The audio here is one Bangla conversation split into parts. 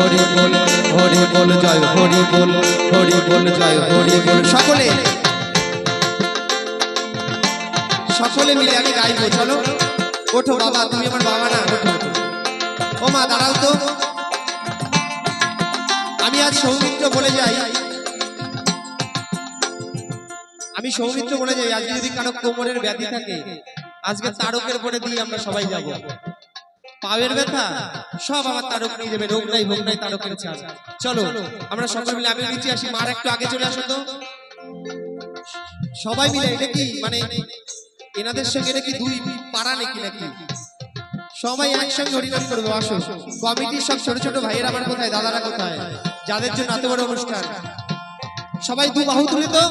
হরি বল হরি বল জয় হরি বল হরি বল জয় হরি বল সকলে সকলে মিলে আমি গাইবো, চলো। ওঠো বাবা, তুমি আমার বাবা না, ওঠো। ও মা, দাঁড়াও তো। আমি আজ সৌমিত্র বলে যাই। আমি সৌমিত্র বলে যাই আজকে যদি কারও কোমরের ব্যাধি থাকে, আজকে তারকের পরে দিয়ে আমরা সবাই যাব। পায়ের ব্যথা সব আমার তারক নিয়ে যাবে রোগ নাই ভোগ নাই তারকের চাল চলো আমরা সকলে মিলে আমি নিচে আসি মার একটু আগে চলে আসো তো। সবাই মিলে এটা কি মানে এনাদের সঙ্গে এটা কি দুই পাড়া নাকি নাকি? সবাই একসঙ্গে হরিনাম করব আসো। কমিটির সব ছোট ছোট ভাইয়েরা আমার কোথায় দাদারা কোথায়? যাদের জন্য এত বড় অনুষ্ঠান। সবাই দু বাহু তুলে তো।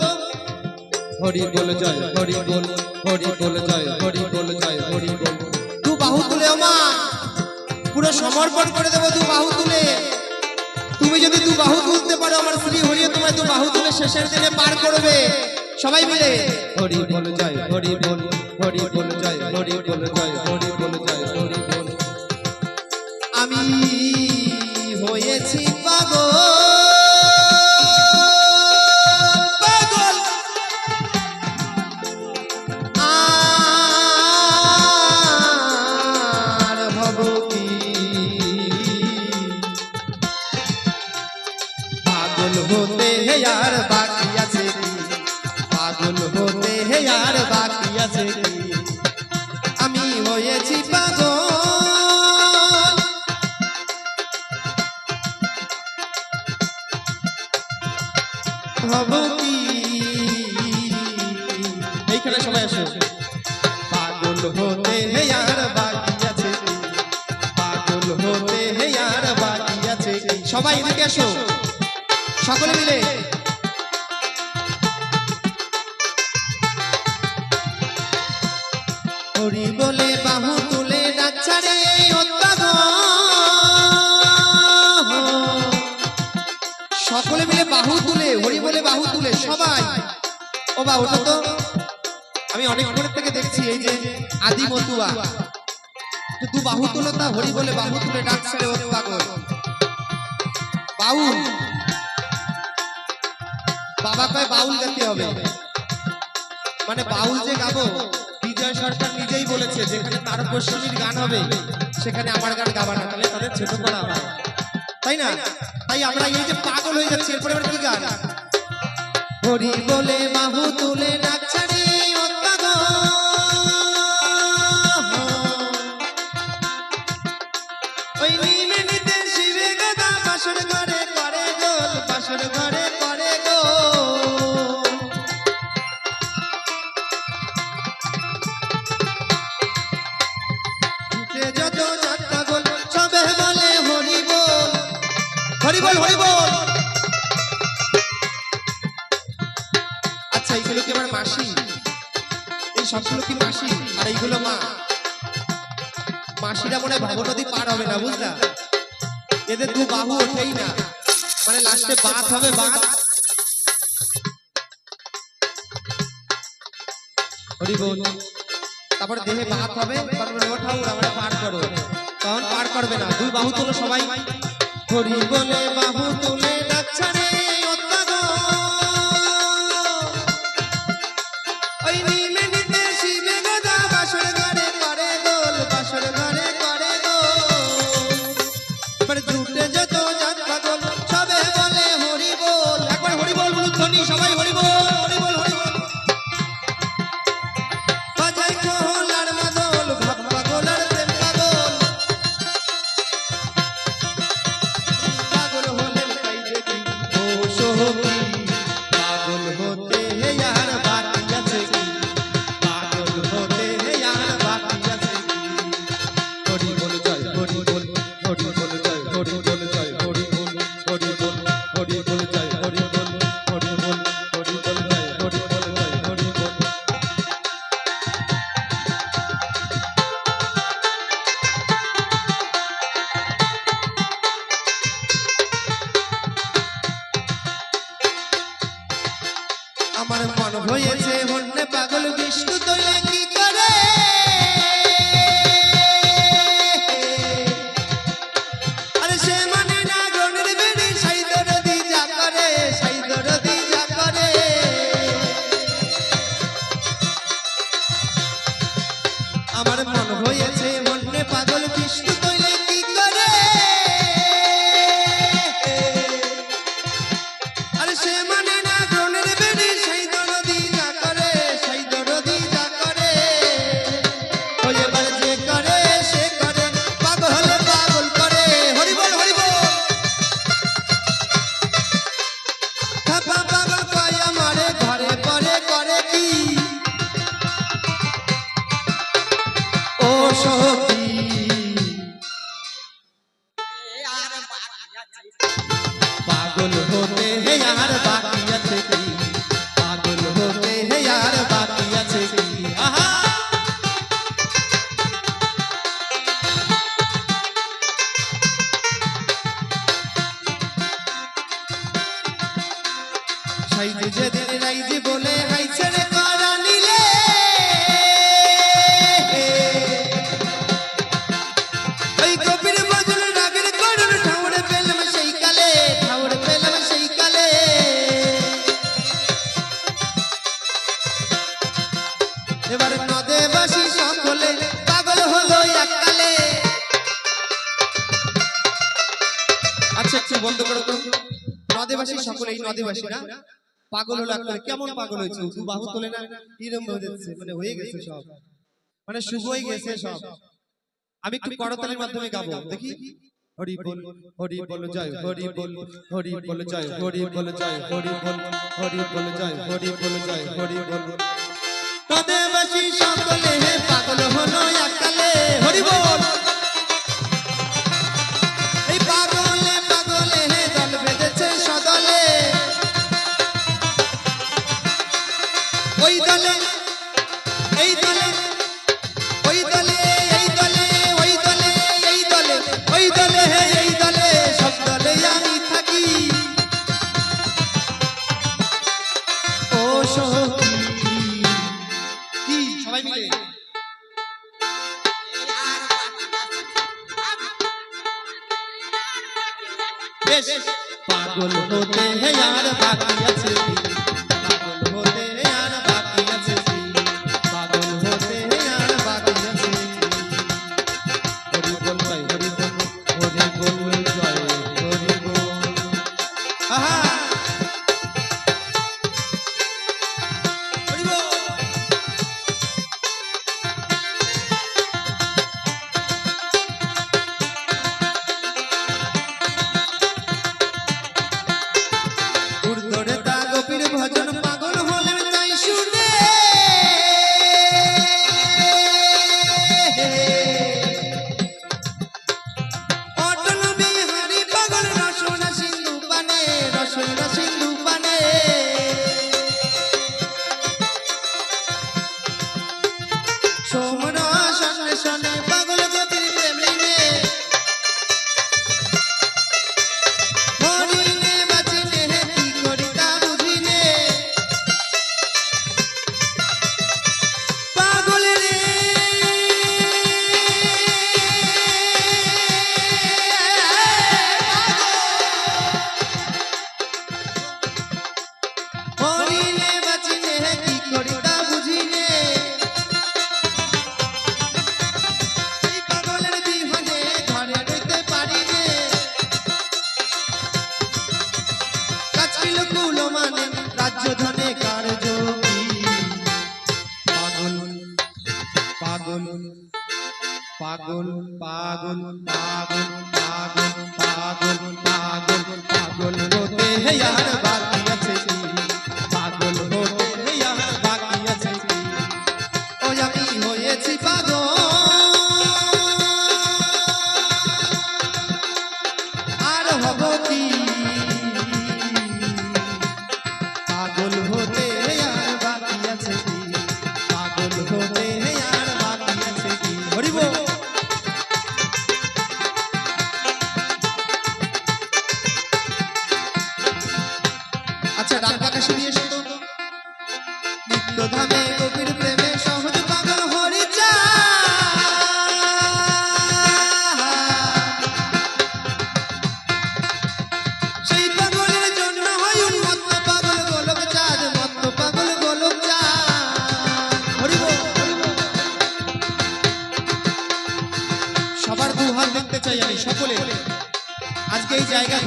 হরি বল জয় হরি বল হরি বল জয় হরি বল জয় হরি বল। দু বাহু তুলে মা পুরো সমর্পণ করে দেবো দু বাহু তুলে। তুমি যদি দু বাহু তুলতে পারো, আমার শ্রী হরি তোমার দু বাহু তুলে শেষের দিনে পার করবে। সবাই মিলে। হরি বল, জয়, হরি বল হরি বল, জয়, হরি বল, জয়, হরি বল। পাগল হতে হে আর বাকি আছে পাগল হতে হে আর বাকি আছে আমি হয়েছি পাগল। হব কি? এইখানে সবাই আসো। পাগল হতে হে আর বাকি আছে? পাগল হতে হে আর বাকি আছে সবাই এদিকে আসো। সকলে মিলে। হরি বলে বাহু তুলে সকলে মিলে বাহু তুলে, হরি বলে বাহু তুলে, সবাই। ও বা, ওটা তো আমি অনেক করে থেকে দেখছি, এই যে আদি মতুয়া। দু বাহু তুলো তা, হরি বলে বাহু তুলে ডাক ছেড়ে ওর পাগল বাউল। বাবা কয় বাউল গাইতে হবে। মানে বাউল যে গাবো, বিজয় সরকার নিজেই বলেছে, যেখানে তার পশ্চিমীর গান হবে, সেখানে আমার গান গাবা না, তাহলে তাদের ছোট করা হয় তাই না? তাই আমরা এই যে পাগল হয়ে যাচ্ছি, এরপরে কি গান? হরি বলে বাহু তুলে ডাক হবে না, বুঝলা? এদের দু বাহু ওঠেই না। মানে লাস্টে বাত হবে বল তারপরে দেহে বাত হবে, তারপরে পার করো তখন পার করবে না, দুই বাহু তুলো সবাই। হরি বলে বাহু তুলে। হয়েছে অন্য পাগল বিষ্ণু होते हैं यार আদিবাসী না পাগল হলো একবারে কেমন পাগল হয়েছে উঁচু বাহু তোলে না এরম হয়েছে মানে হয়ে গেছে সব মানে শুভ হয়ে গেছে সব আমি একটু করতালের মাধ্যমে গাবো দেখি হরি বল হরি বল জয় হরি বল হরি বল জয় হরি বল জয় হরি বল হরি বল জয় হরি বল জয় হরি বল তবে সকলে পাগল হলো একালে হরি বল সবাই মিলে পাগল হতে হে আর বাকি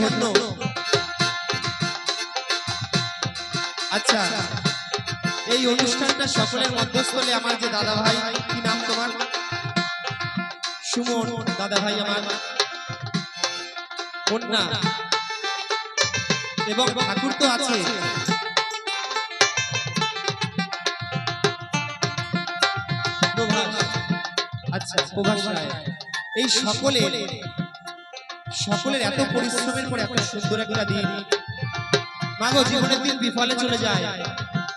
ধন্য আচ্ছা এই অনুষ্ঠানটা সকলের মধ্যস্থলে আমার যে দাদা ভাই কি নাম তোমার? সুমন দাদা ভাই আমার। কন্যা। এবং ঠাকুর তো আছে। আচ্ছা এই সকলে সকলের এত পরিশ্রমের পর এত সুন্দর একটা দিন। মাগো, জীবনের দিন বিফলে চলে যায়।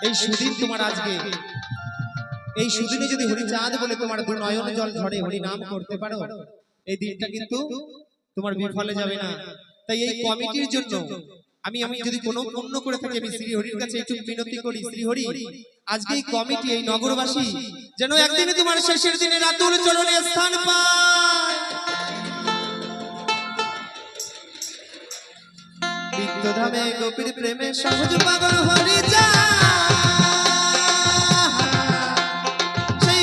এই সুদিন তোমার আজকে। এই সুদিনে যদি হরি চাঁদ বলে তোমার নয়ন জল ঝরে হরি নাম করতে পারো, এই দিনটা কিন্তু তোমার বিফলে যাবে না। তাই এই কমিটির জন্য আমি আমি যদি কোনো পূর্ণ করে থাকি, আমি শ্রী হরির কাছে একটু বিনতি করি। শ্রী হরি, আজকে এই কমিটি, এই নগরবাসী যেন একদিনে তোমার শেষের দিনে রাতুল চরণে স্থান পায়। গোপীর প্রেমে সহজ পাগল হরি যা। সেই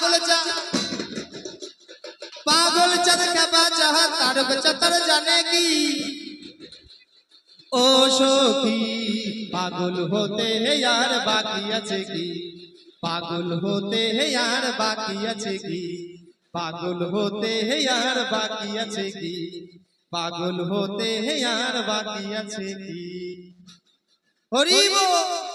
পাগল তার বাচ্চা তার জানে কি? ও সখী, পাগল হতে হে আর বাকি আছে কি? পাগল হতে হে আর বাকি আছে কি? পাগল হতে হে আর বাকি আছে কি? পাগল হতে হে আর বাকি আছে কি? হরিব!